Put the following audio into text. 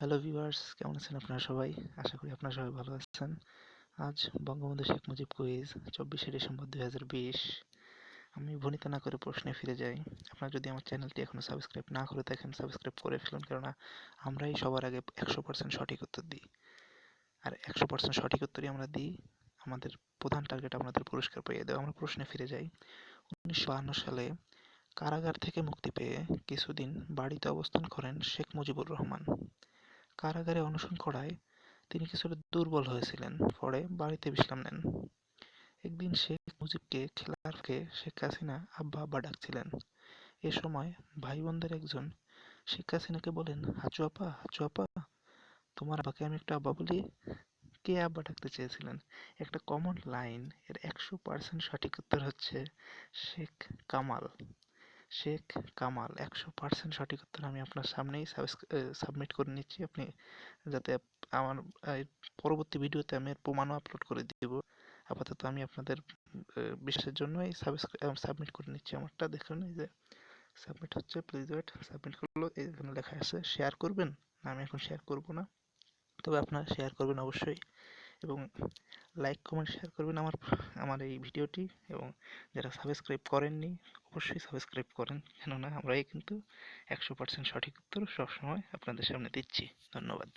Hello viewers কেমন আছেন আপনারা সবাই? আশা করি আপনারা সবাই ভালো আছেন। আজ বঙ্গবন্ধু শেখ মুজিব কুইজ চব্বিশে ডিসেম্বর দুই হাজার বিশ। আমি ভনিতা না করে প্রশ্নে ফিরে যাই। আপনারা যদি আমার চ্যানেলটি এখনও সাবস্ক্রাইব না করে থাকেন, সাবস্ক্রাইব করে ফেলুন, কেননা আমরাই সবার আগে একশো পার্সেন্ট সঠিক উত্তর দিই। আর একশো পার্সেন্ট সঠিক উত্তরই আমরা দিই। আমাদের প্রধান টার্গেট আপনাদের পুরস্কার পেয়ে দেওয়া। আমরা প্রশ্নে ফিরে যাই। উনিশশো সালে কারাগার থেকে মুক্তি পেয়ে কিছুদিন বাড়িতে অবস্থান করেন শেখ মুজিবুর রহমান। কারাগারে অনশন করায় তিনি কিছুটা দুর্বল হয়েছিলেন। পরে বাড়িতে বিশ্রাম নেন। একদিন শেখ মুজিবকে খেলার ফাঁকে শেখ হাসিনা আব্বা আব্বা ডাকছিলেন। এ সময় ভাই বোনদের একজন শেখ হাসিনাকে বলেন, হাচু আপা হাচু আপা, তোমার আব্বাকে আমি একটা আব্বা বলি। কে আব্বা ডাকতে চেয়েছিলেন? একটা কমন লাইন এর একশো পার্সেন্ট সঠিক উত্তর হচ্ছে শেখ কামাল। শেখ কামাল একশো পার্সেন্ট সঠিক উত্তর আমি আপনার সামনেই সাবমিট করে নিচ্ছি। আপনি যাতে আমার পরবর্তী ভিডিওতে আমি এর প্রমাণও আপলোড করে দিব। আপাতত আমি আপনাদের বিশ্বাসের জন্য এই সাবমিট করে নিচ্ছি আমারটা। দেখুন, এই যে সাবমিট হচ্ছে প্লিজ ওয়েট সাবমিট করল। এখানে লেখা আছে শেয়ার করবেন? আমি এখন শেয়ার করব না। তবে আপনারা শেয়ার করবেন অবশ্যই। এবং লাইক কমেন্ট শেয়ার করবেন আমার আমার এই ভিডিওটি এবং যারা সাবস্ক্রাইব করেননি, অবশ্যই সাবস্ক্রাইব করেন। কেননা আমরাই কিন্তু একশো পার্সেন্ট সঠিক উত্তর সবসময় আপনাদের সামনে দিচ্ছি। ধন্যবাদ।